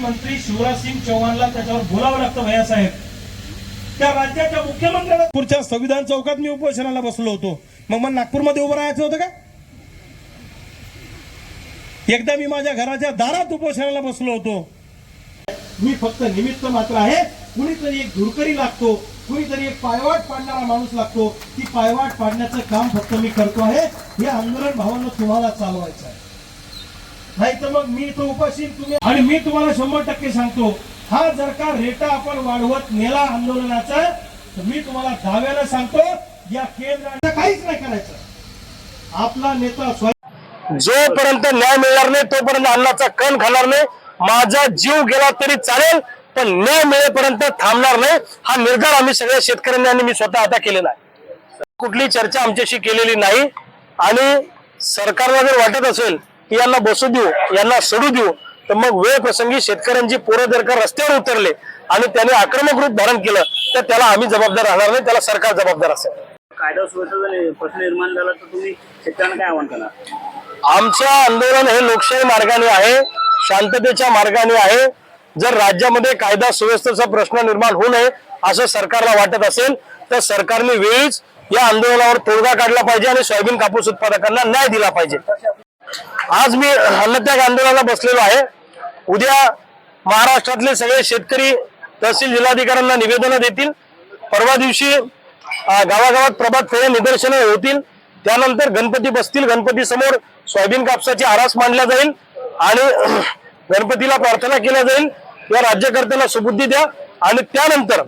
मंत्री शिवराज सिंग चौहानला त्याच्यावर बोलावं लागतं भैयासाहेब त्या राज्याच्या मुख्यमंत्र्याला नागपूरच्या संविधान चौकात मी उपोषणाला बसलो होतो. मग मला नागपूरमध्ये उभं राहायचं होतं का? एकदा मी माझ्या घराच्या दारात उपोषणाला बसलो होतो. मी फक्त निमित्त मात्र आहे. कुणीतरी एक धुरकरी लागतो. कुणीतरी एक पायवाट पाडणारा माणूस लागतो. ती पायवाट पाडण्याचं काम फक्त मी करतो आहे. हे आंदोलन भावांना तुम्हाला चालवायचं आहे. नाही तर मग मी तो उपाशी तुम्ही. आणि मी तुम्हाला शंभर टक्के सांगतो हा जर का रेटा आपण वाढवत नेला आंदोलनाचा तर मी तुम्हाला दाव्यानं सांगतो या केंद्राने काहीच नाही करायचं. आपला नेता स्वयं जोपर्यंत न्याय मिळणार नाही तोपर्यंत अन्नाचा कण खाणार नाही. माझा जीव गेला तरी चालेल पण न्याय मिळेपर्यंत थांबणार नाही. हा निर्धार आम्ही सगळ्या शेतकऱ्यांनी आणि मी स्वतः आता केलेला आहे. कुठली चर्चा आमच्याशी केलेली नाही. आणि सरकारला जर वाटत असेल की यांना बसू देऊ यांना सोडू देऊ. तर मग वेळ प्रसंगी शेतकऱ्यांची पोरं जर का रस्त्यावर उतरले आणि त्याने आक्रमक रूप धारण केलं तर त्याला आम्ही जबाबदार राहणार नाही त्याला सरकार जबाबदार असेल. कायदा सुव्यवस्थेचा प्रश्न निर्माण झाला तर तुम्ही शेतकऱ्यांना काय आव्हान करणार? आमचं आंदोलन हे लोकशाही मार्गाने आहे शांततेच्या मार्गाने आहे. जर राज्यामध्ये कायदा सुव्यवस्थेचा प्रश्न निर्माण होऊ नये असं सरकारला वाटत असेल तर सरकारने वेळीच या आंदोलनावर तोडगा काढला पाहिजे आणि सोयाबीन कापूस उत्पादकांना न्याय दिला पाहिजे. आज मी हल्लत्याग आंदोलनाला बसलेलो आहे. उद्या महाराष्ट्रातले सगळे शेतकरी तहसील जिल्हाधिकाऱ्यांना निवेदनं देतील. परवा दिवशी गावागावात प्रभात फेऱ्या निदर्शनं होतील. त्यानंतर गणपती बसतील. गणपती समोर सोयाबीन कापसाची आरास मांडला जाईल आणि गणपतीला प्रार्थना केल्या जाईल. या राज्यकर्त्यांना सुबुद्धी द्या. आणि त्यानंतर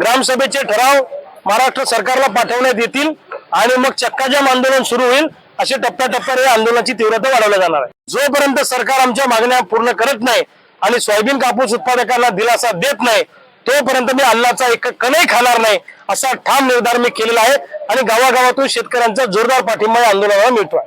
ग्रामसभेचे ठराव महाराष्ट्र सरकारला पाठवण्यात येतील. आणि मग चक्काजाम आंदोलन सुरू होईल. असे टप्प्याटप्प्याने या आंदोलनाची तीव्रता वाढवल्या जाणार आहे. जोपर्यंत सरकार आमच्या मागण्या पूर्ण करत नाही आणि सोयाबीन कापूस उत्पादकांना दिलासा देत नाही तोपर्यंत मी अन्नाचा एक कणही खाणार नाही असा ठाम निर्धार मी केलेला आहे आणि गावागावातून शेतकऱ्यांचा जोरदार पाठिंबा या आंदोलनाला मिळतोय.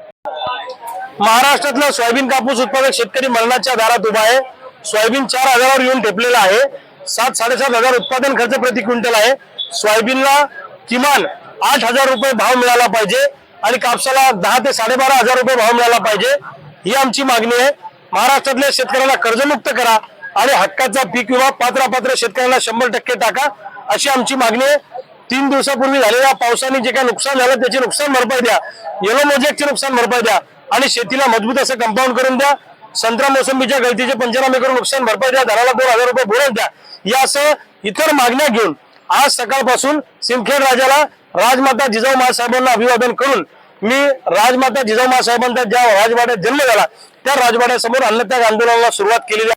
महाराष्ट्रातला सोयाबीन कापूस उत्पादक शेतकरी मरणाच्या दारात उभा आहे. सोयाबीन चार हजारावर येऊन ठेपलेला आहे. सात साडेसात हजार उत्पादन खर्च प्रति क्विंटल आहे. सोयाबीनला किमान आठ हजार रुपये भाव मिळाला पाहिजे. आणि कापसाला दहा ते साडेबारा हजार रुपये भाव मिळाला पाहिजे. ही आमची मागणी आहे. महाराष्ट्रातल्या शेतकऱ्यांना कर्जमुक्त करा आणि हक्काचा पीक विमा पात्रापात्र पात्र शेतकऱ्यांना शंभर टक्के टाका अशी आमची मागणी आहे. तीन दिवसापूर्वी झालेल्या पावसाने जे काही नुकसान झालं त्याची नुकसान भरपाई द्या. येलो मोजेकची नुकसान भरपाई द्या. आणि शेतीला मजबूत असं कंपाऊंड करून द्या. संत्रा मोसंबीच्या गळतीचे पंचनामे करून नुकसान भरपाई द्या. धराला दोन हजार रुपये बोनस द्या. यासह इतर मागण्या घेऊन आज सकाळपासून सिमखेड राजाला राजमाता जिजाऊ महासाहेबांना अभिवादन करून मी राजमाता जिजाऊ महासाहेबांचा ज्या राजवाड्यात जन्म झाला त्या राजवाड्यासमोर अन्नत्याग आंदोलनाला सुरुवात केलेली